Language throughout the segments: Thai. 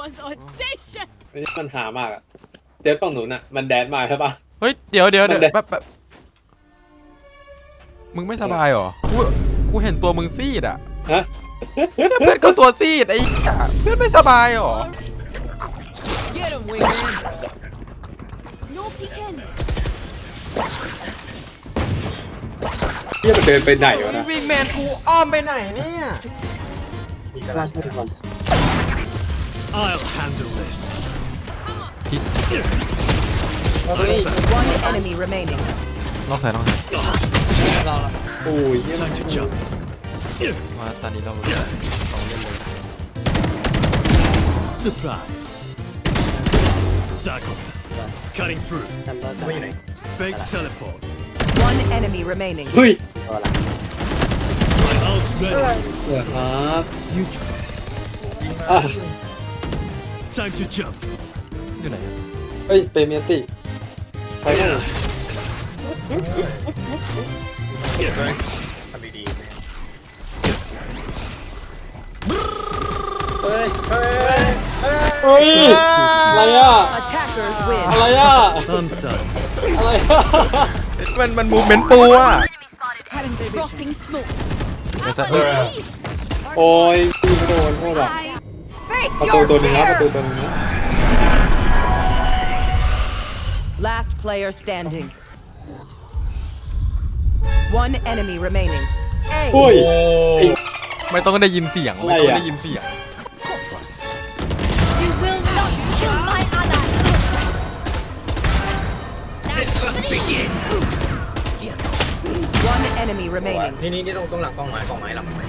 was audacious. ไม่ใช่มันหามากอะเจ็ดฝั่งหนูน่ะ มันแดนมาใช่ปะ เฮ้ย เดี๋ยวเดี๋ยวเดี๋ยวมันได้แบบแบบมึงไม่สบายเหรอ กู กูเห็นตัวมึงซีดอะฮะ เนี่ยเพื่อนก็ตัวซีดไอ้เหี้ยเพื่อนไม่สบายเหรอ Get him, wingman. No peeking. เฮียมันเดินไปไหนวะนะวิ่งแมนกูอ้อมไปไหนเนี่ย I'll handle this. One enemy remaining. ลองใส่ลองใส่ โอ้ยเฮียมัน Time to jump. มาตอนนี้เราลองเล่นเลย Surprise. Circle. Cutting through. Fake teleport. One enemy remaining. เฮ้ย My ult's ready. เออครับ You อ่ะ Time to jump. อยู่ไหนอะเฮ้ยเปรเมียติใช้ได้เหรอเฮ้ยอะไรอะ Attackers win. อะไรอะ I'm done. อะไรอะมันมันมูเมนต์ปูอะ Dropping smokes. เดี๋ยวจะ How เฮ้ย about these? โอ้ยยิงไม่โดนโทษอะ Face ประตู your ตัวหนึงนะประตู fear. ตัวหนึงนะ Last player standing. One enemy remaining. โอ้ย ไม่ต้องได้ยินเสียง ไม่ต้องได้ยินเสียง You will not kill my ally. Begins. One enemy remaining. นี่นี่นี่ตรงตรงหลังกล้องไม้กล้องไม้หลังไม้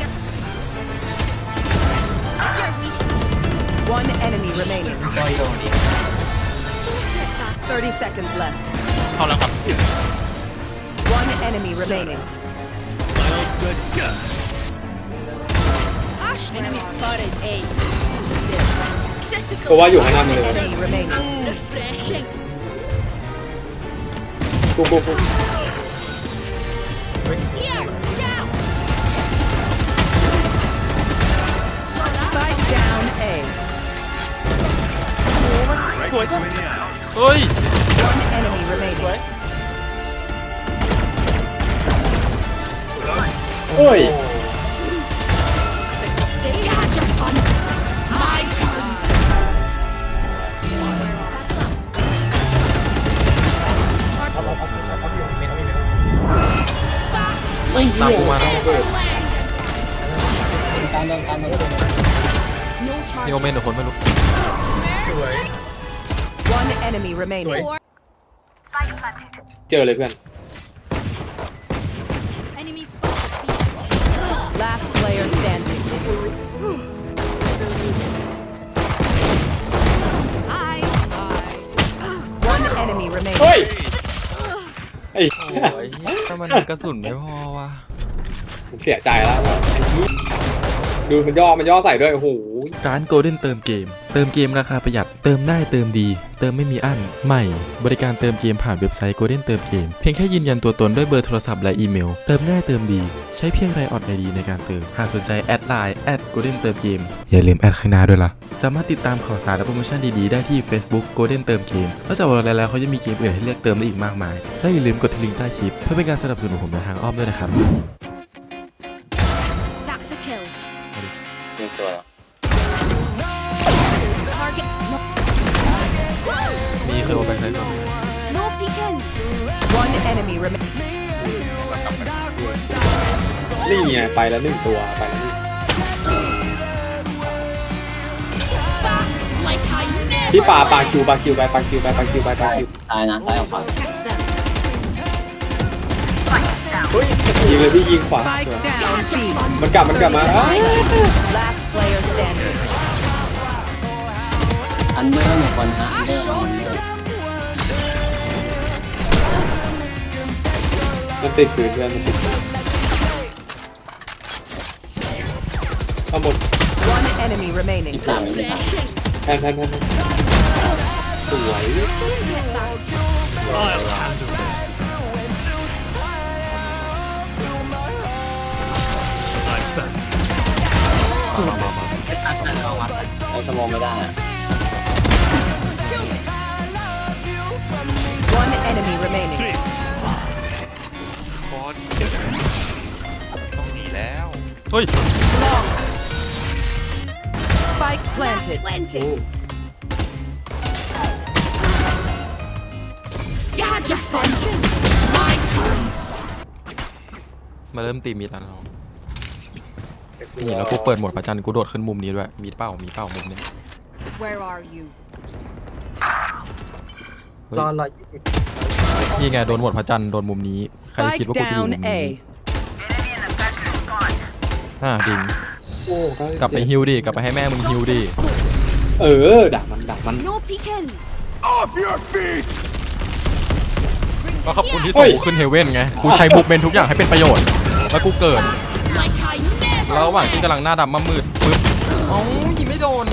enemy remaining. ก็อีโดนดี 30 seconds left. เข้าแล้วครับ One enemy remaining. My ult's ready. Ash enemy spotted. A. เพราะว่าอยู่ข้างหน้ามึงเลย Enemy remaining. Refreshing. กูกูกู Here. Down. ี สวยเฮ้ย One enemy remaining. โอ้ย Stay at your fun. My turn. เอาเอาเอาเอาเอาอยู่เมนเอาอยู่เมนตามกูมานะตามเดินตามเดิน No นี่ charge. โอเมนหรือคนไม่รู้ สวย One enemy remaining. Four. เจอเลยเพื่อน Enemy spotted. Last player standing. Hi. One enemy เฮ้ย remaining. ไอ้ โอ้ยถ้ามันกระสุนไม่พอว่ะ ผมเสียใจแล้วไอ้นี่ ดูมันย่อมันย่อใส่ด้วยโอ้โหร้าน Golden เติมเกม เติมเกมราคาประหยัด เติมได้เติมดี เติมไม่มีอั้น ใหม่ บริการเติมเกมผ่านเว็บไซต์ Golden เติมเกม เพียงแค่ยืนยันตัวตนด้วยเบอร์โทรศัพท์และอีเมล เติมง่ายเติมดี ใช้เพียงไรออดไอดีในการเติม หากสนใจแอดไลน์แอด Golden เติมเกม อย่าลืมแอดข้างหน้าด้วยล่ะ สามารถติดตามข่าวสารและโปรโมชั่นดีๆได้ที่ Facebook Golden เติมเกม นอกจากวันแล้วเขายังมีเกมอื่นให้เลือกเติมได้อีกมากมาย และอย่าลืมกดที่ลิงก์ใต้คลิปเพื่อเป็นการสนับสนุนผมในทางอ้อมด้วยนะครับ That's a kill. เต็มตัว Target. No. มีเคยโอเปนไซต์ตัว No peeking. One enemy remaining. นี่ไงไปแล้วหนึ่งตัวไปแล้วหนึ่ง Back like I never. พี่ปาปาคิวปาคิวไปปาคิวไปปาคิวไปปาคิวตายนะตายออกขวา เลยพี่ยิงขวา Spike down B. มันกลับมันกลับมาอ้าว Last player standing. อันเดอร์หนึ่งคนฮะอันเดอร์อันเดอร์มันติดขืนเพื่อนมันติดขืนเอาหมด One enemy remaining. ที่สามไม่ได้แทนแทนแทนแทนสวย ไอ้สมองไม่ได้อะ One enemy remaining. Three. คอนต้องหนีแล้ว เฮ้ย Spike planted. โอ้ You had your fun. My turn. มาเริ่มตีมีดแล้วน้อง นี่แล้วกูเปิดโหมดประจันกูโดดขึ้นมุมนี้ด้วย มีเป้า มีเป้ามุมนี้ Where are you? เฮ้ยรอรอยี่สิบนี่ไงโดนโหมดพระจันทร์โดนมุมนี้ ใครคิด Spike ว่ากูจะอยู่ down มุมนี้ A. อ่าดิง โอ้เาสิบกลับไปเจ็ดฮิวดิ กลับไปให้แม่มึงฮิวดิ เออดักมันดักมัน No peeking. ก็ขอบคุณที่ส่งกูขึ้นเฮเว่นไง กูใช้บุกเมนทุกอย่างให้เป็นประโยชน์ แล้วกูเกิด Like I never แล้ว ระหว่างที่กำลังหน้าดำมามืดปึ๊บอ๋อยิงไม่โดน